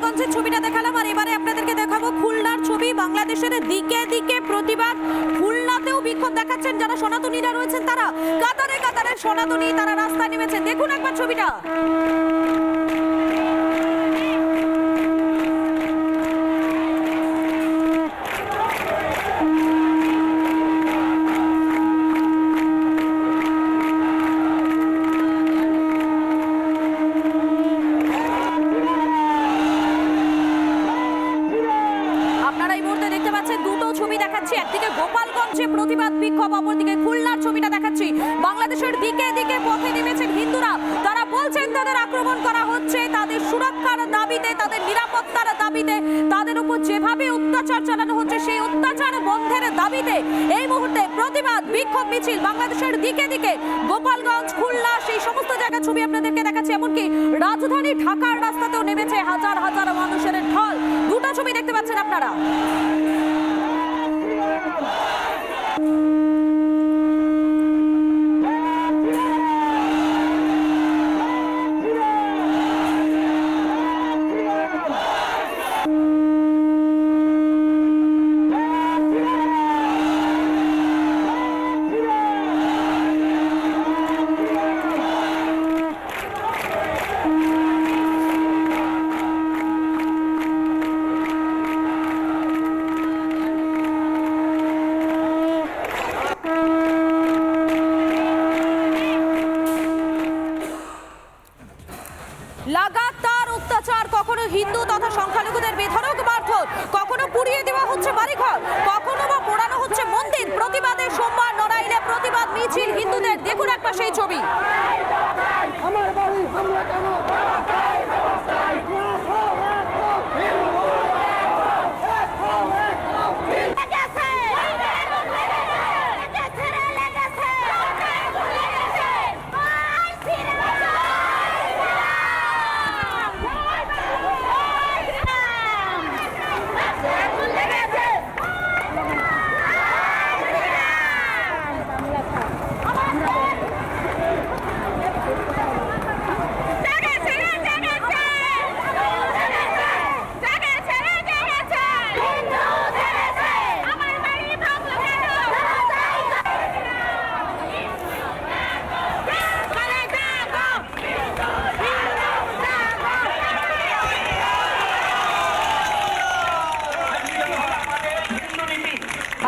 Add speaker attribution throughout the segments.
Speaker 1: গোপালগঞ্জের ছবিটা দেখালাম, আর এবারে আপনাদেরকে দেখাবো খুলনার ছবি। বাংলাদেশের দিকে দিকে প্রতিবাদ। খুলনাতেও বিক্ষোভ দেখাচ্ছেন যারা সনাতনীরা রয়েছেন তারা। কাতারে কাতারে সনাতনী তারা রাস্তায় নেমেছেন দেখুন একবার ছবিটা। দেখাচ্ছি, একদিকে গোপালগঞ্জে প্রতিবাদ বিক্ষোভ, অপরদিকে খুলনার ছবিটা দেখাচ্ছি। বাংলাদেশের দিকে দিকে পথে নেমেছেন হিন্দুরা। তারা বলছেন, তাদের আক্রমণ করা হচ্ছে, তাদের সুরক্ষার দাবিতে, তাদের নিরাপত্তার দাবিতে, তাদের উপর যেভাবে অত্যাচার চালানো হচ্ছে, সেই অত্যাচার বন্ধের দাবিতে। এই মুহূর্তে প্রতিবাদ, বিক্ষোভ, মিছিল বাংলাদেশের দিকে দিকে, গোপালগঞ্জ, খুলনা, সেই সমস্ত জায়গার ছবি আপনাদেরকে দেখাচ্ছি। এমনকি রাজধানী ঢাকার রাস্তাতেও নেমেছে হাজার হাজার মানুষের ঢল। দুটো ছবি দেখতে পাচ্ছেন আপনারা। Life! লাগাতার অত্যাচার, কখনো হিন্দু তথা সংখ্যালঘুদের বেধরক মারধর, কখনো পুড়িয়ে দেওয়া হচ্ছে বাড়িঘর, কখনো বা পোড়ানো হচ্ছে মন্দির। প্রতিবাদে সোমবার নড়াইলে প্রতিবাদ মিছিল হিন্দুদের। দেখুন একটা সেই ছবি।
Speaker 2: আমার বাড়ি হামলা কেন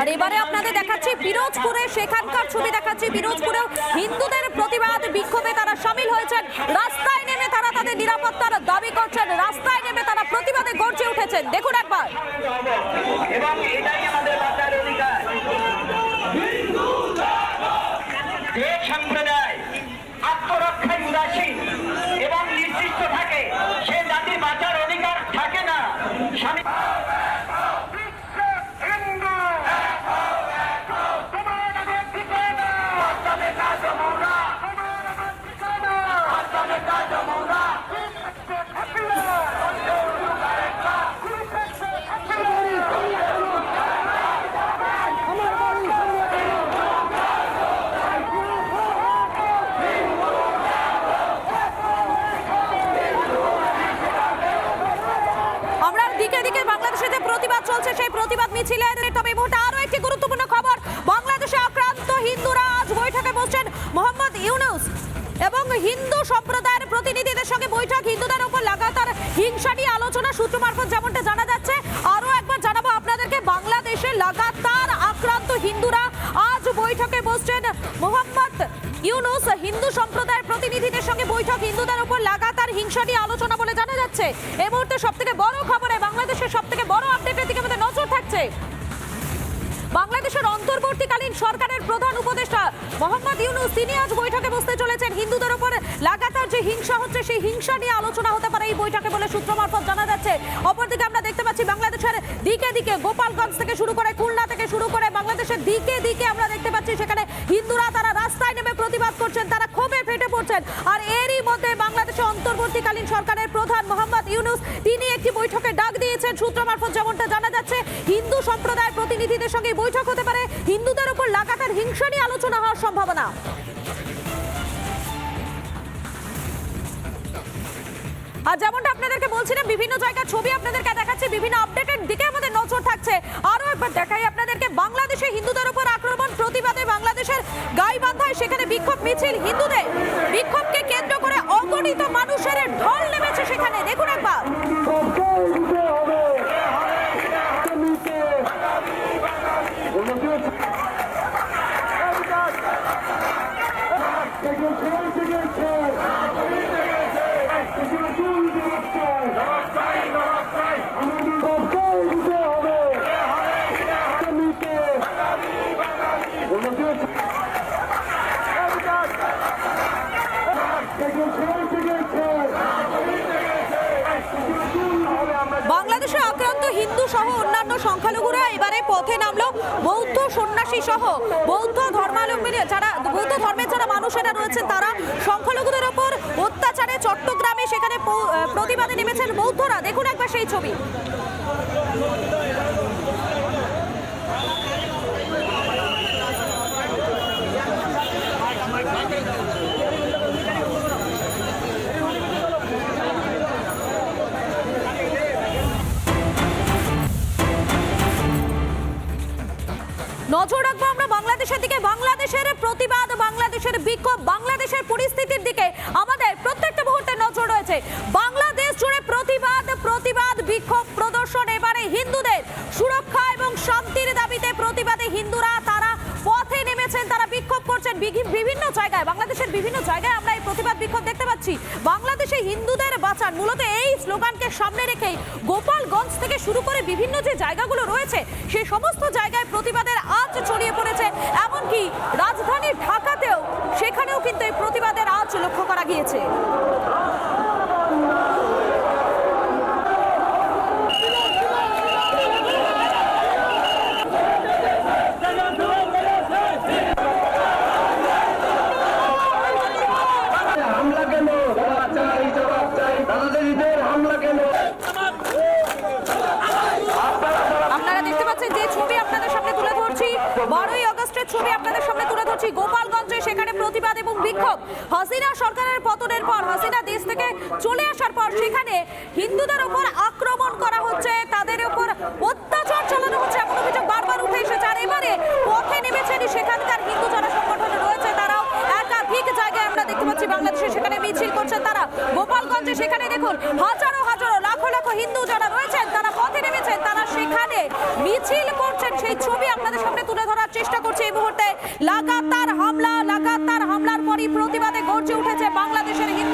Speaker 1: আর এবারে আপনাদের দেখাচ্ছি পিরোজপুরে, সেখানকার ছবি দেখাচ্ছি। পিরোজপুরেও হিন্দুদের প্রতিবাদ বিক্ষোভে তারা সামিল হয়েছেন। রাস্তায় নেমে তারা তাদের নিরাপত্তার দাবি করছেন। রাস্তায় নেমে তারা প্রতিবাদে গর্জে উঠেছেন। দেখুন একবার
Speaker 3: এবং এটাই আমাদের বাঁচার অধিকার যে সম্প্রদায় আত্মরক্ষায় উদাসীন এবং নির্দিষ্ট থাকে সে জাতি বাঁচার অধিকার থাকে না স্বামী
Speaker 2: আমার বাড়ি হামলা কেন
Speaker 1: আমরা দিকে দিকে বাংলাদেশে যে প্রতিবাদ চলছে সেই প্রতিবাদ মিছিলের তবে এই মুহূর্তে আরও একটি গুরুত্বপূর্ণ খবর। বাংলাদেশে আক্রান্ত হিন্দুরা আজ বৈঠকে বসছেন মোহাম্মদ ইউনুস এবং হিন্দু সম্প্রদায়ের প্রতিনিধিদের সঙ্গে বৈঠক। হিন্দুদের উপর লাগাতার হিংসা নিয়ে আলোচনা সূত্র মারফত যেমনটা জানা যাচ্ছে আরও একবার জানাব আপনাদেরকে, বাংলাদেশে লাগাতার আক্রান্ত হিন্দুরা আজ বৈঠকে বসছেন মোহাম্মদ ইউনুস। হিন্দু সম্প্রদায়ের প্রতিনিধিদের সঙ্গে বৈঠক। হিন্দুদের উপর লাগাতার হিংসা নিয়ে আলোচনা বলে জানা যাচ্ছে। এই মুহূর্তে সব থেকে বড় খবরে বাংলাদেশের সব থেকে বড় থাকছে বাংলাদেশের অন্তর্বর্তীকালীন সরকারের প্রধান উপদেষ্টা মোহাম্মদ ইউনুস, তিনি আজ বৈঠকে বসতে চলেছেন। হিন্দুদের উপর লাগাতার যে হিংসা হচ্ছে, সেই হিংসা নিয়ে আলোচনা হতে পারে এই বৈঠকে বলে সূত্র মারফত জানা যাচ্ছে। অপরদিকে আমরা দেখতে পাচ্ছি বাংলাদেশের দিকে দিকে গোপালগঞ্জ থেকে শুরু করে খুলনা থেকে শুরু করে বাংলাদেশের দিকে দিকে আমরা দেখতে পাচ্ছি সেখানে হিন্দুরা তারা রাস্তায় নেমে প্রতিবাদ করছেন, তারা ক্ষোভে ফেটে পড়ছেন। আর এরই মধ্যে বাংলাদেশের অন্তর্বর্তীকালীন সরকারের প্রধান মোহাম্মদ ইউনুস, তিনি একটি বৈঠকে ডাক দিয়েছেন। সূত্র মারফত যেমনটা জানা যাচ্ছে প্রতিনিধিদের সঙ্গে বৈঠক হতে পারে। হিন্দুদের উপর লাগাতার হিংসা নিয়ে আলোচনা হওয়ার সম্ভাবনা। আর যেমনটা আপনাদেরকে বলছিলাম, বিভিন্ন জায়গার ছবি আপনাদেরকে দেখাচ্ছি, বিভিন্ন আপডেটের দিকে আমাদের নজর থাকছে। আরও একবার দেখাই আপনাদেরকে, বাংলাদেশে হিন্দুদের উপর আক্রমণ, প্রতিবাদে বাংলাদেশের গাইবান্ধায় সেখানে বিক্ষোভ মিছিল, হিন্দুদের বিক্ষোভকে কেন্দ্র করে অগণিত মানুষের ঢল নেমেছে সেখানে দেখুন একবার
Speaker 2: সবকে দিতে হবে জমিতে উন্নতি থেকে ছেড়ে থেকে ছেড়ে আমাদের সবকে দিতে হবে জমিতে উন্নতি থেকে ছেড়ে থেকে ছেড়ে
Speaker 1: বাংলাদেশে আক্রান্ত হিন্দু সহ অন্যান্য সংখ্যালঘুরা এবারে পথে নামলো। বৌদ্ধ সন্ন্যাসী সহ বৌদ্ধ ধর্মালম্বী যারা, বৌদ্ধ ধর্মের যারা মানুষেরা রয়েছেন তারা সংখ্যালঘুদের ওপর অত্যাচারে চট্টগ্রামে সেখানে প্রতিবাদে নেমেছেন বৌদ্ধরা। দেখুন একবার সেই ছবি। বিক্ষোভ বাংলাদেশের পরিস্থিতির দিকে। আমাদের প্রত্যেকটা মুহূর্তে নজর রয়েছে। বাংলাদেশ জুড়ে প্রতিবাদ প্রতিবাদ, বিক্ষোভ, প্রদর্শন। এবারে হিন্দুদের সুরক্ষা এবং শান্তির দাবিতে প্রতিবাদে হিন্দুরা তারা পথে নেমেছেন, তারা বিক্ষোভ করছেন বিভিন্ন জায়গায়। বাংলাদেশের বিভিন্ন জায়গায় আমরা এই প্রতিবাদ, বিক্ষোভ দেখতে পাচ্ছি। বাংলাদেশে হিন্দুদের বাঁচান। মূলত এই স্লোগানকে সামনে রেখেই গোপালগঞ্জ থেকে শুরু করে বিভিন্ন যে জায়গাগুলো রয়েছে সেই সমস্ত জায়গায় প্রতিবাদের আজ ছড়িয়ে পড়েছে। এমনকি রাজধানী ঢাকাতেও সেখানেও কিন্তু এই প্রতিবাদের আজ লক্ষ্য করা গিয়েছে। আপনারা দেখতে পাচ্ছেন যে ছবি আপনাদের সামনে তুলে ধরছি। বারোই আগস্টের ছবি আপনাদের সামনে তুলে ধরছি গোপালগঞ্জে সেখানে প্রতিবাদ এবং বিক্ষোভ। হাসিনা সরকারের পতনের পর, হাসিনা দেশ থেকে চলে আসার পর সেখানে হিন্দুদের উপর আক্রমণ করা হচ্ছে, তাদের উপর অত্যাচার চালানো হচ্ছে এমন অভিযোগ বারবার উঠে এসেছে। আর এবারে পথে নেমেছেন সেখানকার হিন্দু যারা রয়েছে, তারাও একাধিক জায়গায় আমরা দেখতে পাচ্ছি বাংলাদেশে সেখানে মিছিল করছেন তারা। গোপালগঞ্জে সেখানে দেখুন, হাজারো হাজারো, লাখো লাখো হিন্দু যারা রয়েছেন, তারা পথে নেমেছেন, তারা সেখানে মিছিল করছেন। সেই ছবি আপনাদের সামনে তুলে ধরার চেষ্টা করছে এই মুহূর্তে। লাগাতার হামলা, লাগাতার হামলার পরই প্রতিবাদে গর্জে উঠেছে বাংলাদেশের হিন্দু